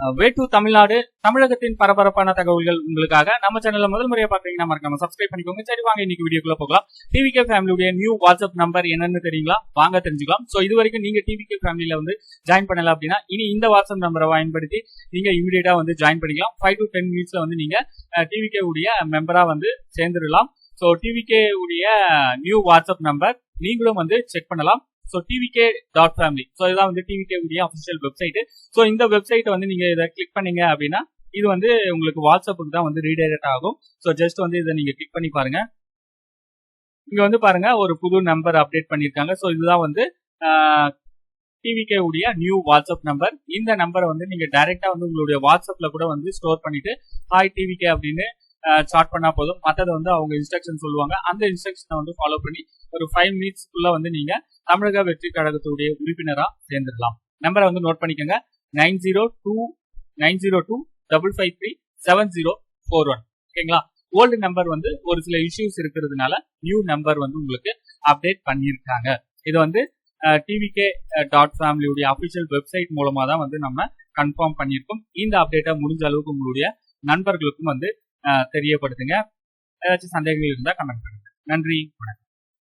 வே தமிழ்நாடு தமிழகத்தின் பரபரப்பான தகவல்கள் உங்களுக்காக. நம்ம சேனல்ல முதல் முறையா பாத்தீங்கன்னா மறக்காம சப்ஸ்கிரைப் பண்ணிக்கோங்க. சரி வாங்க இன்னைக்கு வீடியோக்குள்ள போகலாம். டிவிகே ஃபேமிலியுடைய நியூ வாட்ஸ்அப் நம்பர் என்னன்னு தெரியுங்களா? வாங்க தெரிஞ்சுக்கலாம். சோ இது வரைக்கும் நீங்க டிவிகே ஃபேமிலியில வந்து ஜாயின் பண்ணல அப்படின்னா இனி இந்த வாட்ஸ்அப் நம்பரை பயன்படுத்தி நீங்க இமீடியட்டா வந்து ஜாயின் பண்ணிக்கலாம். ஃபைவ் டு டென் மினிட்ஸ்ல வந்து நீங்க டிவிகே உடைய மெம்பரா வந்து சேர்ந்துடலாம். ஸோ டிவிகே உடைய நியூ வாட்ஸ்அப் நம்பர் நீங்களும் வந்து செக் பண்ணலாம். So TVK dot family so இதுதான் வந்து டிவிகே உடைய அஃபிஷியல் வெப்சைட் ஸோ இந்த வெப்சைட்டை வந்து நீங்க இதை கிளிக் பண்ணீங்க அப்படின்னா இது வந்து உங்களுக்கு வாட்ஸ்அப்புக்கு தான் வந்து ரீடைரக்ட் ஆகும். ஸோ ஜஸ்ட் வந்து இதை நீங்க கிளிக் பண்ணி பாருங்க. இங்க வந்து பாருங்க ஒரு புது நம்பர் அப்டேட் பண்ணிருக்காங்க. ஸோ இதுதான் வந்து டிவிகே உடைய நியூ வாட்ஸ்அப் நம்பர் இந்த நம்பரை வந்து நீங்க டைரக்டா வந்து உங்களுடைய வாட்ஸ்அப்ல கூட வந்து ஸ்டோர் பண்ணிட்டு ஹாய் டிவிகே அப்படின்னு ஸ்டார்ட் பண்ணா போதும். மற்றதை வந்து அவங்க இன்ஸ்ட்ரக்ஷன் சொல்லுவாங்க. அந்த இன்ஸ்ட்ரக்ஷனை வந்து ஃபாலோ பண்ணி ஒரு ஃபைவ் மினிட்ஸ்க்குள்ள வந்து நீங்க தமிழக வெற்றி கழகத்துடைய உறுப்பினரா சேர்ந்துடலாம். நம்பரை வந்து நோட் பண்ணிக்கோங்க. Nine zero two nine zero two double five three seven zero four one ஓகேங்களா? ஓல்டு நம்பர் வந்து ஒரு சில இஷ்யூஸ் இருக்கிறதுனால நியூ நம்பர் வந்து உங்களுக்கு அப்டேட் பண்ணியிருக்காங்க. இது வந்து டிவிகே டாட் ஃபேமிலியுடைய அஃபிஷியல் வெப்சைட் மூலமா தான் வந்து நம்ம கன்ஃபார்ம் பண்ணியிருக்கோம். இந்த அப்டேட்டை முடிஞ்ச அளவுக்கு உங்களுடைய நண்பர்களுக்கும் வந்து தெரியப்படுத்துங்க. ஏதாச்சும் சந்தேகங்கள் இருந்தால் கமெண்ட் பண்ணுங்க. நன்றி வணக்கம்.